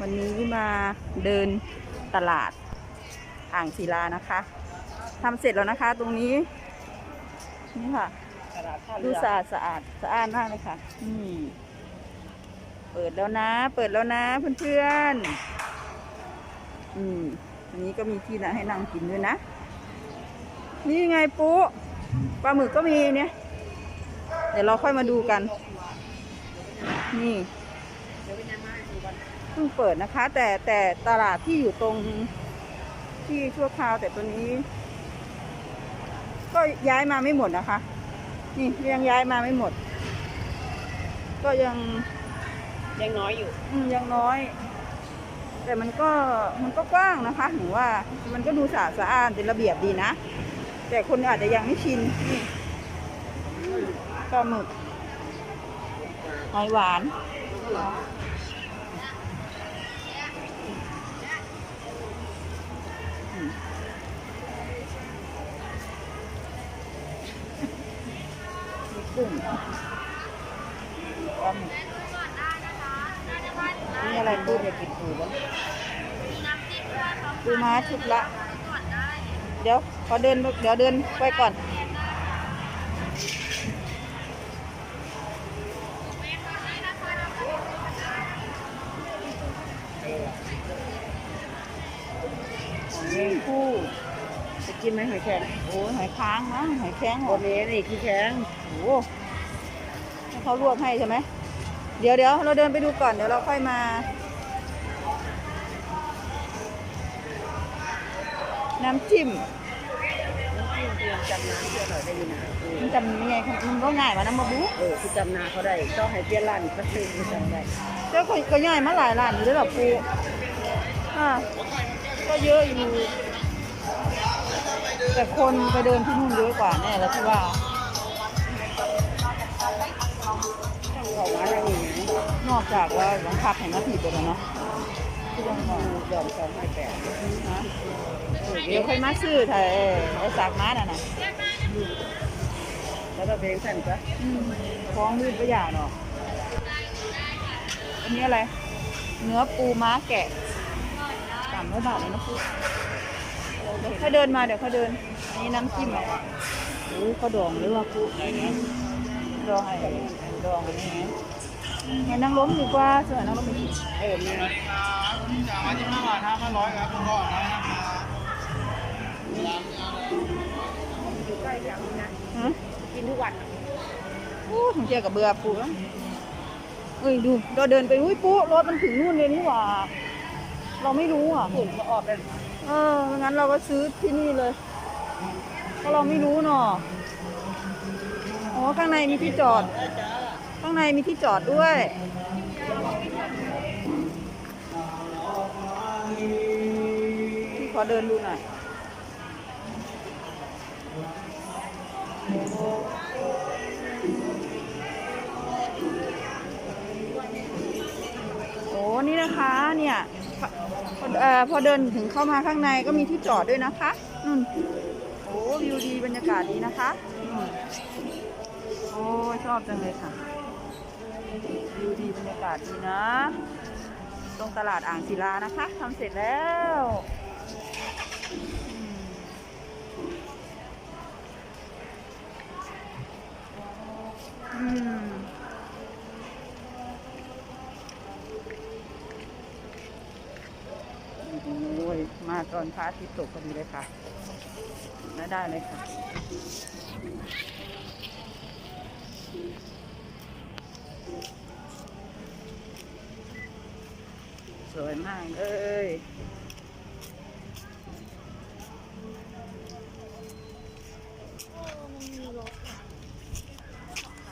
วันนี้มาเดินตลาดอ่างศิลานะคะทำเสร็จแล้วนะคะ ตรงนี้นี่ค่ะตลาดท่าดูเรือสะอาดสะอาดสะอาดมากเลยค่ะนี่เปิดแล้วนะ เปิดแล้วนะเพื่อนๆอืมอันนี้ก็มีที่นะให้นั่งกินด้วยนะ นี่ไงปุ๊ปลาหมึกก็มีเนี่ย เดี๋ยวเราค่อยมาดูกัน นี่ เดี๋ยวไปยังไงดูกันเพิ่งเปิดนะคะ แต่แต่ตลาดที่อยู่ตรงที่ชั่วคราวแต่ตัวนี้ ก็ย้ายมาไม่หมดนะคะ นี่ยังย้ายมาไม่หมด ก็ยังยังน้อยอยู่ อืมยังน้อย แต่มันก็มันก็กว้างนะคะหนูว่ามันก็ดูสะอาดสะอ้านเป็นระเบียบดีนะ แต่คนอาจจะยังไม่ชินนี่ปลาหมึกหอยหวาน กุ้งปลาหมึกนี่อะไรกุ้งอยากกินปูบ้างปูม้าชุดละ เดี๋ยวขอเดินเดี๋ยวเดินไปก่อนปู จะกินไหมหอยแครงโอ้ยหอยค้างมั้งหอยแครงเหรวัอนนี้นี่คือแข็งโอ้โหให้เขาลวกให้ใช่ไหมเดี๋ยวเดี๋ยวเราเดินไปดูก่อนเดี๋ยวเราค่อยมา น้ำจิ้มน้ำจิ้มเตรียมจำนาเพื่อหน่อยได้ยินนะเออมันจำยังไงครับมันก็ง่ายกว่าน้ำมะบุเออคือจำนาเขาได้ต้องให้เปลี่ยนร้านก็คือจำได้เจ้าก็ก็ย่อยมาหลายร้านอยู่ด้วยหรอปูอ่าก็เยอะอยู่ แต่คนไปเดินที่นู่นเยอะกว่าแน่แล้วที่ว่าต้องเขาว่าอย่างนี้นอกจากว่าบังคับเห็นนาทีไปแล้วเนาะที่ต้องมองยอมสองให้แปดฮะเออเดี๋ยวค่อยมาซื้อไทยเออไอ้สากม้าน่ะนะแล้วก็เพลงสั้นก็อืมฟ้องมืดไปอย่างเนาะอันนี้อะไร เนื้อปูม้าแกะสามร้อยบาทเลยนะปูเดี๋ ยวเขาเดินมาเดี๋ยวเขาเดิน อันนี้น้ำจิ้มอะไรโอ้ยเขาดองหรือว่าปูดองอะไรดองอันนี้ไงงั้นนั่งล้มดีกว่าเสือนั่งล้มดีเออเนี่ยอยู่ใกล้กันนะฮะกินทุกวันโอ้ถึงเจอกับเบื่อปูแล้วเอ้ยดูเราเดินไปอุ้ยปูรถมันถึงนู่นเลยนี่หว่า เราไม่รู้อะฝุ่นก็ออกเลย เอองั้นเราก็ซื้อที่นี่เลยเพราะเราไม่รู้เนาะอ๋อข้างในมีที่จอด ข้างในมีที่จอดด้วยพี่ขอเดินดูหน่อยโอ้นี่นะคะเนี่ย เอ่อพอเดินถึงเข้ามาข้างในก็มีที่จอดด้วยนะคะนู่นโอ้วิวดีบรรยากาศดีนะคะโอ้ชอบจังเลยค่ะวิวดีบรรยากาศดีนะ ตรงตลาดอ่างศิลานะคะทำเสร็จแล้วอืม ตอนพระอาทิตย์ตกพอดีเลยค่ะน่าได้เลยค่ะ สวยมากเลย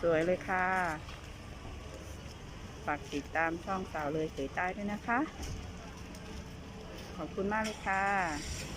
สวยเลยค่ะ ฝากติดตามช่องสาวเลยเผยใต้ด้วยนะคะ ขอบคุณมากเลยค่ะ